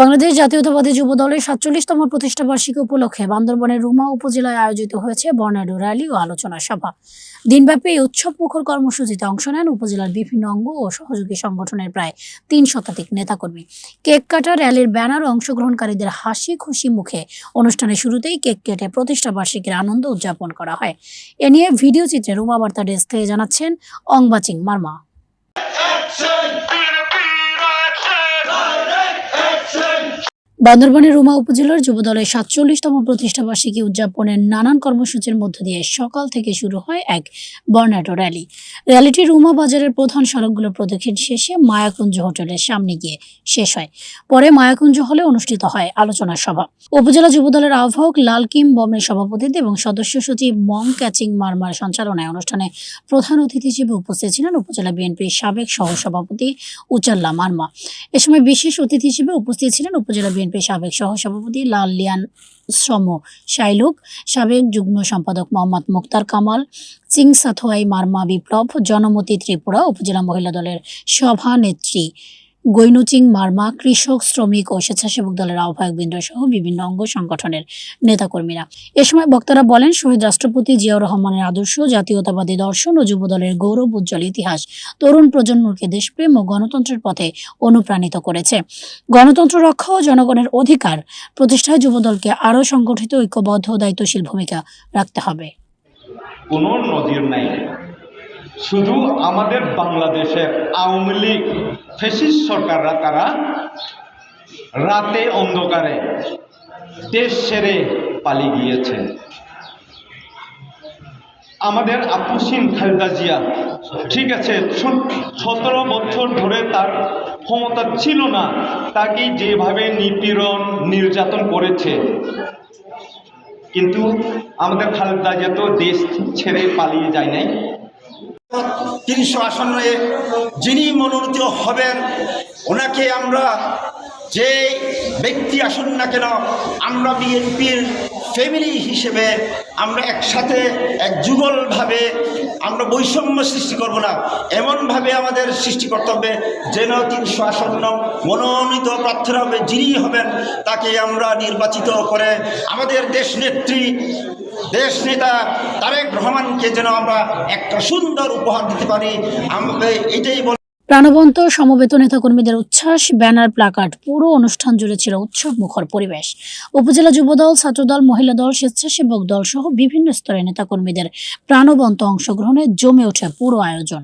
বাংলাদেশ জাতীয়তাবাদী যুব দলের সাতচল্লিশতম প্রতিষ্ঠা বার্ষিকী উপলক্ষে বান্দরবনের রুমা উপজেলায় আয়োজিত হয়েছে বর্ণাঢ্য র্যালি ও আলোচনা সভা। দিনব্যাপী এই উৎসব মুখর কর্মসূচিতে অংশ নেন উপজেলার বিভিন্ন অঙ্গ ও সহযোগী সংগঠনের প্রায় তিন শতাধিক নেতাকর্মী। কেক কাটা র্যালির ব্যানার অংশগ্রহণকারীদের হাসি খুশি মুখে অনুষ্ঠানের শুরুতেই কেক কেটে প্রতিষ্ঠা বার্ষিকীর আনন্দ উদযাপন করা হয়। এ নিয়ে ভিডিও চিত্রে রুমা বার্তা ডেস্ক থেকে জানাচ্ছেন অংবাচিং মার্মা। বান্দরবানের রুমা উপজেলার যুবদলের সাতচল্লিশতম প্রতিষ্ঠাবার্ষিকী উদযাপনের নানান কর্মসূচির মধ্য দিয়ে সকাল থেকে শুরু হয় এক বর্ণাঢ্য র্যালি। র্যালিটি রুমা বাজারের প্রধান সড়কগুলো প্রদক্ষিণ শেষে মায়াকুঞ্জ হোটেলের সামনে গিয়ে শেষ হয়। পরে মায়াকুঞ্জ হলে অনুষ্ঠিত হয় আলোচনা সভা। উপজেলা যুবদলের আহ্বায়ক লালকিম বমের সভাপতিত্বে এবং সদস্য সচিব মং ক্যাচিং মারমার সঞ্চালনায় অনুষ্ঠানে প্রধান অতিথি হিসেবে উপস্থিত ছিলেন উপজেলা বিএনপির সাবেক সহসভাপতি উচাল্লা মারমা। এ সময় বিশেষ অতিথি হিসেবে উপস্থিত ছিলেন উপজেলা বিএনপির সাবেক সহসভাপতি লাল লিয়ান শ্রম শাইলুক, সাবেক যুগ্ম সম্পাদক মোহাম্মদ মুক্তার কামাল চিংসাথোয়াই মারমা বিপ্লব, জনমতি ত্রিপুরা উপজেলা মহিলা দলের সভানেত্রী গৈনুচিং মারমা কৃষক, শ্রমিক ও স্বেচ্ছাসেবক দলের আহ্বায়কবৃন্দ সহ বিভিন্ন অঙ্গ সংগঠনের নেতাকর্মীরা। এ সময় বক্তারা বলেন, শহীদ রাষ্ট্রপতি জিয়াউর রহমানের আদর্শ, জাতীয়তাবাদী দর্শন ও যুবদলের গৌরব উজ্জ্বল ইতিহাস তরুণ প্রজন্মকে দেশপ্রেম ও গণতন্ত্রের পথে অনুপ্রাণিত করেছে। গণতন্ত্র রক্ষা ও জনগণের অধিকার প্রতিষ্ঠায় যুবদলকে আরও সংগঠিত, ঐক্যবদ্ধ দায়িত্বশীল ভূমিকা রাখতে হবে। নজির নাই। শুধু আমাদের বাংলাদেশের আওয়ামী লীগ ফেসিস সরকাররা তারা রাতে অন্ধকারে দেশ সেরে পালিয়ে গিয়েছে। আমাদের আপুসিন খালেদা জিয়া, ঠিক আছে সতেরো বছর ধরে তার ক্ষমতা ছিল না, তাকে যেভাবে নিপীড়ন, নির্যাতন করেছে। কিন্তু আমাদের খালেদা জিয়া তো দেশ ছেড়ে পালিয়ে যায় নাই। তিনশো আসনে যিনি মনোনীত হবেন ওনাকে আমরা যে ব্যক্তি আসুন না কেন আমরা বিএনপির ফ্যামিলি হিসেবে আমরা একসাথে এক যুগলভাবে আমরা বৈষম্য সৃষ্টি করব না। এমনভাবে আমাদের সৃষ্টি করতে হবে যেন তিনশো আসন্ন মনোনীত প্রার্থীরা হবে, যিনি হবেন তাকে আমরা নির্বাচিত করে আমাদের দেশ নেত্রী, দেশ নেতা তারেক রহমানকে যেন আমরা একটা সুন্দর উপহার দিতে পারি। আমরা এটাই প্রাণবন্ত সমবেত নেতা কর্মীদের উচ্ছ্বাস, ব্যানার, প্লাকার্ড, পুরো অনুষ্ঠান জুড়ে ছিল উৎসব মুখর পরিবেশ। উপজেলা যুবদল, ছাত্রদল, মহিলা দল, স্বেচ্ছাসেবক দল সহ বিভিন্ন স্তরের নেতা কর্মীদের প্রাণবন্ত অংশগ্রহণে জমে ওঠে পুরো আয়োজন।